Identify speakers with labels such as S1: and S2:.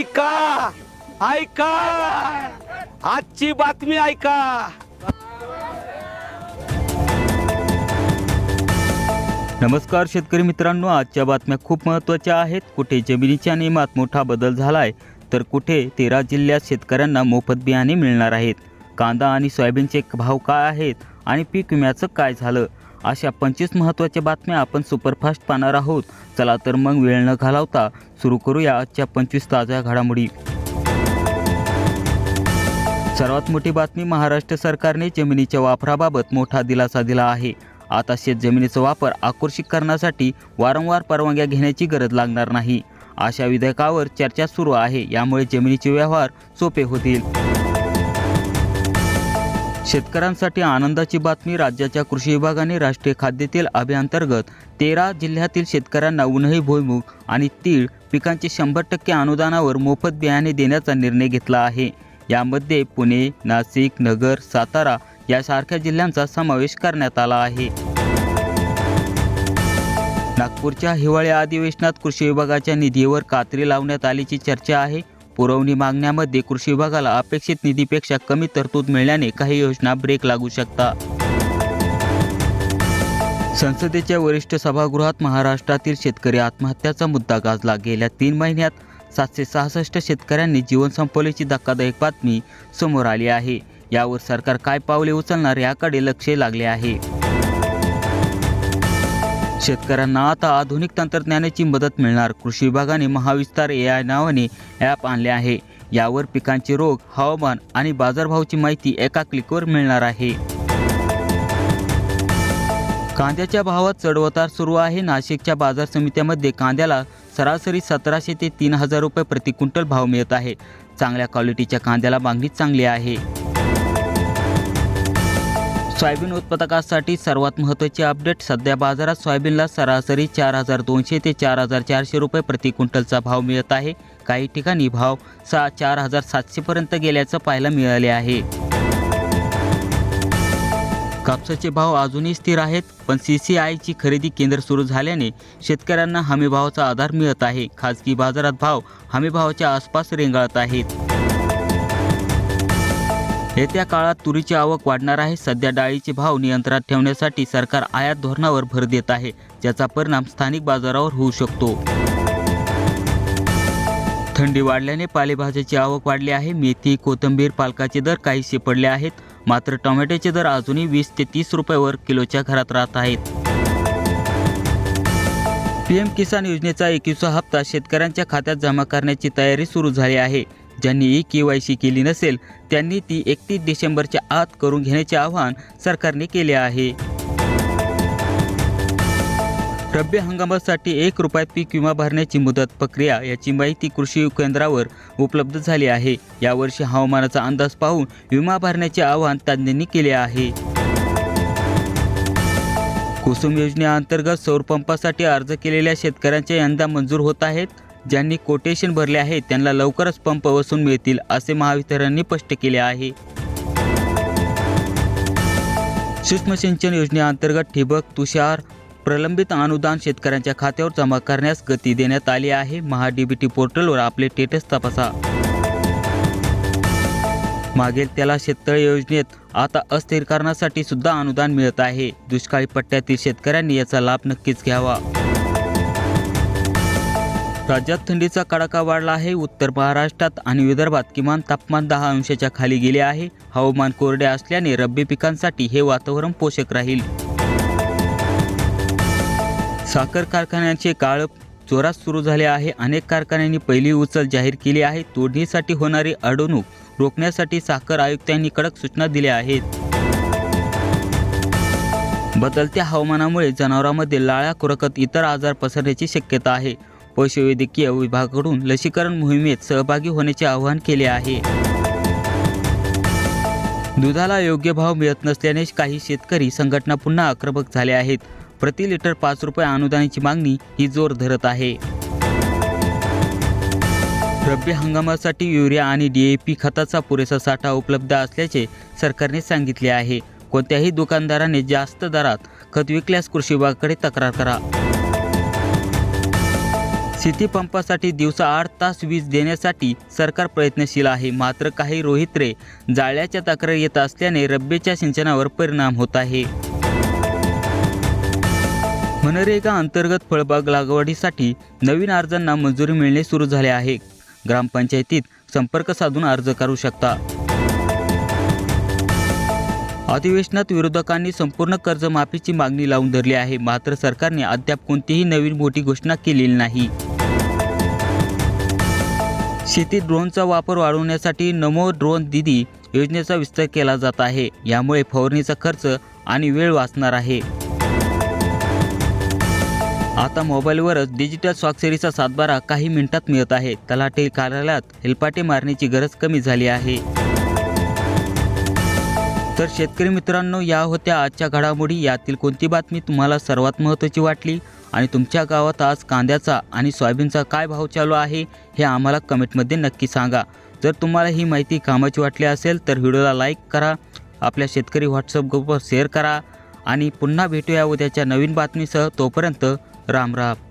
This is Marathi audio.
S1: ऐका ऐका. आजची बातमी ऐका.
S2: नमस्कार शेतकरी मित्रांनो आजच्या बातम्या खूप महत्त्वाच्या आहेत. कुठे जमिनीच्या नियमात मोठा बदल झाला आहे तर कुठे तेरा जिल्ह्यात शेतकऱ्यांना मोफत बियाणे मिळणार आहेत. कांदा आणि सोयाबीनचे भाव काय आहेत आणि पीक विम्याचं काय झालं? अशा पंचवीस महत्त्वाच्या बातम्या आपण सुपरफास्ट पाहणार आहोत. चला तर मग वेळ न घालवता सुरू करूया आजच्या पंचवीस ताज्या घडामोडी. सर्वात मोठी बातमी महाराष्ट्र सरकारने जमिनीच्या वापराबाबत मोठा दिलासा दिला आहे. आता शेत जमिनीचा वापर आकर्षित करण्यासाठी वारंवार परवानग्या घेण्याची गरज लागणार नाही. अशा विधेयकावर चर्चा सुरू आहे यामुळे जमिनीचे व्यवहार सोपे होतील. शेतकऱ्यांसाठी आनंदाची बातमी राज्याच्या कृषी विभागाने राष्ट्रीय खाद्यतेल अभियानांतर्गत तेरा जिल्ह्यातील शेतकऱ्यांना उन्हाळी भुईमूग आणि तीळ पिकांचे शंभर टक्के अनुदानावर मोफत बियाणे देण्याचा निर्णय घेतला आहे. यामध्ये पुणे नाशिक नगर सातारा यासारख्या जिल्ह्यांचा समावेश करण्यात आला आहे. नागपूरच्या हिवाळी अधिवेशनात कृषी विभागाच्या निधीवर कात्री लावण्यात आल्याची चर्चा आहे. पुरवणी मागण्यामध्ये कृषी विभागाला अपेक्षित निधीपेक्षा कमी तरतूद मिळाल्याने काही योजना ब्रेक लागू शकतात संसदेच्या वरिष्ठ सभागृहात महाराष्ट्रातील शेतकरी आत्महत्याचा मुद्दा गाजला. गेल्या तीन महिन्यात सातशे सहासष्ट शेतकऱ्यांनी जीवन संपवल्याची धक्कादायक बातमी समोर आली आहे. यावर सरकार काय पावले उचलणार याकडे लक्ष लागले आहे. शेतकऱ्यांना आता आधुनिक तंत्रज्ञानाची मदत मिळणार. कृषी विभागाने महाविस्तार ए आय नावाने ॲप आणले आहे. यावर पिकांचे रोग हवामान आणि बाजारभावाची माहिती एका क्लिकवर मिळणार आहे. कांद्याच्या भावात चढउतार सुरू आहे. नाशिकच्या बाजार समित्यामध्ये कांद्याला सरासरी सतराशे ते तीन हजार रुपये प्रति क्विंटल भाव मिळत आहे. चांगल्या क्वालिटीच्या कांद्याला मागणी चांगली आहे. सोयाबीन उत्पादकासाठी सर्वात महत्त्वाचे अपडेट सध्या बाजारात सोयाबीनला सरासरी चार हजार दोनशे ते चार हजार चारशे रुपये प्रति क्विंटलचा भाव मिळत आहे. काही ठिकाणी भाव सहा चार हजार सातशेपर्यंत गेल्याचं पाहायला मिळाले आहे. कापसाचे भाव अजूनही स्थिर आहेत पण सी सी आयची खरेदी केंद्र सुरू झाल्याने शेतकऱ्यांना हमीभावाचा आधार मिळत आहे. खाजगी बाजारात भाव हमीभावाच्या आसपास रेंगाळत आहेत. येत्या काळात तुरीची आवक वाढणार आहे. सध्या डाळीचे भाव नियंत्रणात ठेवण्यासाठी सरकार आयात धोरणावर भर देत आहे ज्याचा परिणाम स्थानिक बाजारावर होऊ शकतो. थंडी वाढल्याने पालेभाज्याची आवक वाढली आहे. मेथी कोथिंबीर पालकाचे दर काहीसे पडले आहेत. मात्र टोमॅटोचे दर अजूनही वीस ते तीस रुपयावर किलोच्या घरात राहत आहेत. पीएम किसान योजनेचा एकवीसा हप्ता शेतकऱ्यांच्या खात्यात जमा करण्याची तयारी सुरू झाली आहे. ज्यांनी ई के वाय सी केली नसेल त्यांनी ती एकतीस डिसेंबरच्या आत करून घेण्याचे आवाहन सरकारने केले आहे. रब्बी हंगामासाठी एक रुपयात पीक विमा भरण्याची मुदत प्रक्रिया याची माहिती कृषी केंद्रावर उपलब्ध झाली आहे. यावर्षी हवामानाचा अंदाज पाहून विमा भरण्याचे आवाहन तज्ज्ञांनी केले आहे. कुसुम योजनेअंतर्गत सौरपंपासाठी अर्ज केलेल्या शेतकऱ्यांचे यंदा मंजूर होत आहेत? ज्यांनी कोटेशन भरले आहे त्यांना लवकरच पंप वसून मिळतील असे महावितरणने स्पष्ट केले आहे. सूक्ष्म सिंचन योजनेअंतर्गत ठिबक तुषार प्रलंबित अनुदान शेतकऱ्यांच्या खात्यावर जमा करण्यास गती देण्यात आली आहे. महाडीबीटी पोर्टलवर आपले स्टेटस तपासा. मागेल त्याला शेततळे योजनेत आता अस्थिरीकरणासाठी सुद्धा अनुदान मिळत आहे. दुष्काळी पट्ट्यातील शेतकऱ्यांनी याचा लाभ नक्कीच घ्यावा. राज्यात थंडीचा कडाका वाढला आहे. उत्तर महाराष्ट्रात आणि विदर्भात किमान तापमान दहा अंशाच्या खाली गेले आहे. हवामान कोरडे असल्याने रब्बी पिकांसाठी हे वातावरण पोषक राहील. साखर कारखान्यांचे काळ जोरात सुरू झाले आहे. अनेक कारखान्यांनी पहिली उचल जाहीर केली आहे. तोडणीसाठी होणारी अडवणूक रोखण्यासाठी साखर आयुक्तांनी कडक सूचना दिल्या आहेत. बदलत्या हवामानामुळे जनावरांमध्ये लाळ्या कुरकत इतर आजार पसरण्याची शक्यता आहे. पशुवैद्यकीय विभागाकडून लसीकरण मोहिमेत सहभागी होण्याचे आवाहन केले आहे. दुधाला योग्य भाव मिळत नसल्याने काही शेतकरी संघटना पुन्हा आक्रमक झाले आहेत. प्रति लिटर पाच रुपये अनुदानाची मागणी ही जोर धरत आहे. रब्बी हंगामासाठी युरिया आणि डीएपी खताचा पुरेसा साठा उपलब्ध असल्याचे सरकारने सांगितले आहे. कोणत्याही दुकानदाराने जास्त दरात खत विकल्यास कृषी विभागाकडे तक्रार करा. शेतीपंपासाठी दिवसा आठ तास वीज देण्यासाठी सरकार प्रयत्नशील आहे. मात्र काही रोहित्रे जाळ्याच्या तक्रारी येत असल्याने रब्बीच्या सिंचनावर परिणाम होत आहे. मनरेगा अंतर्गत फळबाग लागवडीसाठी नवीन अर्जांना मंजुरी मिळणे सुरू झाले आहे. ग्रामपंचायतीत संपर्क साधून अर्ज करू शकता. अधिवेशनात विरोधकांनी संपूर्ण कर्जमाफीची मागणी लावून धरली आहे. मात्र सरकारने अद्याप कोणतीही नवीन मोठी घोषणा केलेली नाही. शेतीत ड्रोनचा वापर वाढवण्यासाठी नमो ड्रोन दिदी योजनेचा विस्तार केला जात आहे. यामुळे फवारणीचा खर्च आणि वेळ वाचणार आहे. आता मोबाईलवरच डिजिटल स्वाक्षरीचा सातबारा काही मिनिटात मिळत आहे. तलाठी कार्यालयात हेलपाटे मारण्याची गरज कमी झाली आहे. तर शेतकरी मित्रांनो या होत्या आजच्या घडामोडी. यातील कोणती बातमी तुम्हाला सर्वात महत्त्वाची वाटली? आणि तुमच्या गावात आज कांद्याचा आणि सोयाबीनचा काय भाव चालू आहे हे आम्हाला कमेंटमध्ये नक्की सांगा. जर तुम्हाला ही माहिती कामाची वाटली असेल तर व्हिडिओला लाईक करा आपल्या शेतकरी व्हॉट्सअप ग्रुपवर शेअर करा. आणि पुन्हा भेटूया उद्याच्या नवीन बातमीसह. तोपर्यंत राम राम.